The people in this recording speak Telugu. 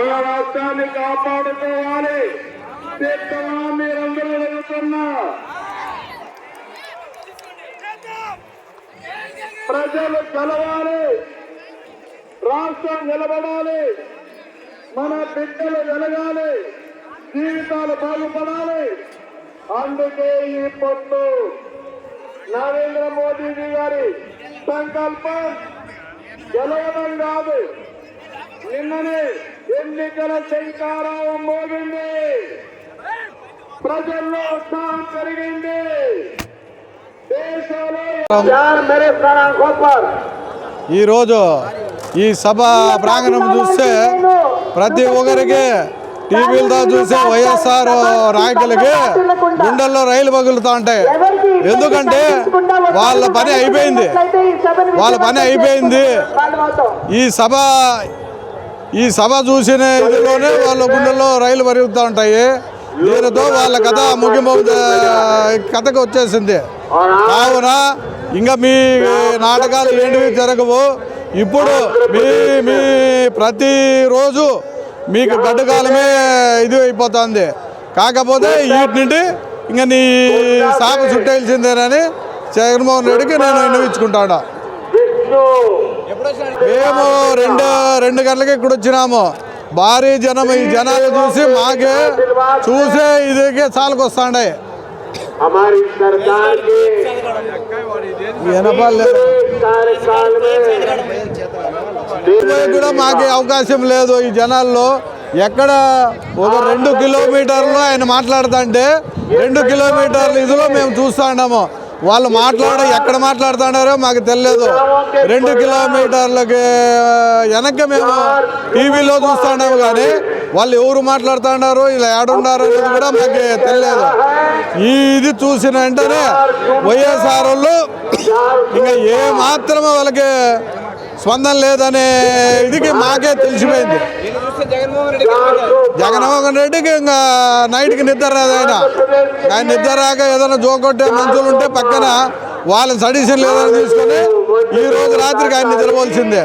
మన రాష్ట్రాన్ని కాపాడుకోవాలి మీరందరూ అడుగుతున్నా. ప్రజలు కలవాలి. రాష్ట్రం నిలబడాలి. మన బిడ్డలు వెలగాలి జీవితాలు బాగుపడాలి. అందుకే ఈ పొత్తు. నరేంద్ర మోదీజీ గారి సంకల్పం గెలవడం కాదు. నిన్ననే ఎన్నికల శంకారావం మోగింది. ప్రజల్లో ఉత్సాహం పెరిగింది ఈరోజు ఈ సభ ప్రాంగణం చూస్తే ప్రతి ఒక్కరికి టీవీలతో చూసే వైఎస్ఆర్ నాయకులకి గుండెల్లో రైలు పగులుతూ ఉంటాయి. ఎందుకంటే వాళ్ళ పని అయిపోయింది. వాళ్ళ పని అయిపోయింది. ఈ సభ ఈ సభ చూసిన ఇదిలోనే వాళ్ళ గుండెల్లో రైలు పరుగుతూ ఉంటాయి. దీనితో వాళ్ళ కథ ముగింపు కథకు వచ్చేసింది. కావున ఇంకా మీ నాటకాలు ఏంటివి జరగవు. ఇప్పుడు మీ మీ ప్రతిరోజు మీకు గడ్డకాలమే ఇది అయిపోతుంది. కాకపోతే వీటి నుండి ఇంకా నీ సాప చుట్టేయాల్సిందేనని జగన్మోహన్ రెడ్డికి నేను విన్నవించుకుంటాను మేము రెండు రెండు గంటలకి ఇక్కడ వచ్చినాము. భారీ జనం ఈ జనాలు చూసి మాకే చూసే ఇదికే చాలకు వస్తాండే కూడా మాకే అవకాశం లేదు ఈ జనాల్లో. ఎక్కడ ఒక రెండు కిలోమీటర్లు ఆయన మాట్లాడుతుంటే రెండు కిలోమీటర్లు ఇదిలో మేము చూస్తాండము. వాళ్ళు మాట్లాడ ఎక్కడ మాట్లాడుతున్నారో మాకు తెలియదు. రెండు కిలోమీటర్లకి వెనక మేము టీవీలో చూస్తున్నాము కానీ వాళ్ళు ఎవరు మాట్లాడుతున్నారు ఇలా ఏడున్నారు అనేది కూడా మాకు తెలియదు. ఈ ఇది చూసిన వెంటనే వైఎస్ఆర్ వాళ్ళు ఇంకా ఏ మాత్రమే వాళ్ళకి స్పందన లేదనే ఇదికి మాకే తెలిసిపోయింది. జగన్మోహన్ రెడ్డికి ఇంకా నైట్కి నిద్ర రాదు ఆయన. ఆయన నిద్ర రాక ఏదైనా జోకొట్టే మంచులు ఉంటే పక్కన వాళ్ళని సడిషన్ లేదని తీసుకొని ఈ రోజు రాత్రికి ఆయన నిద్రపోల్సిందే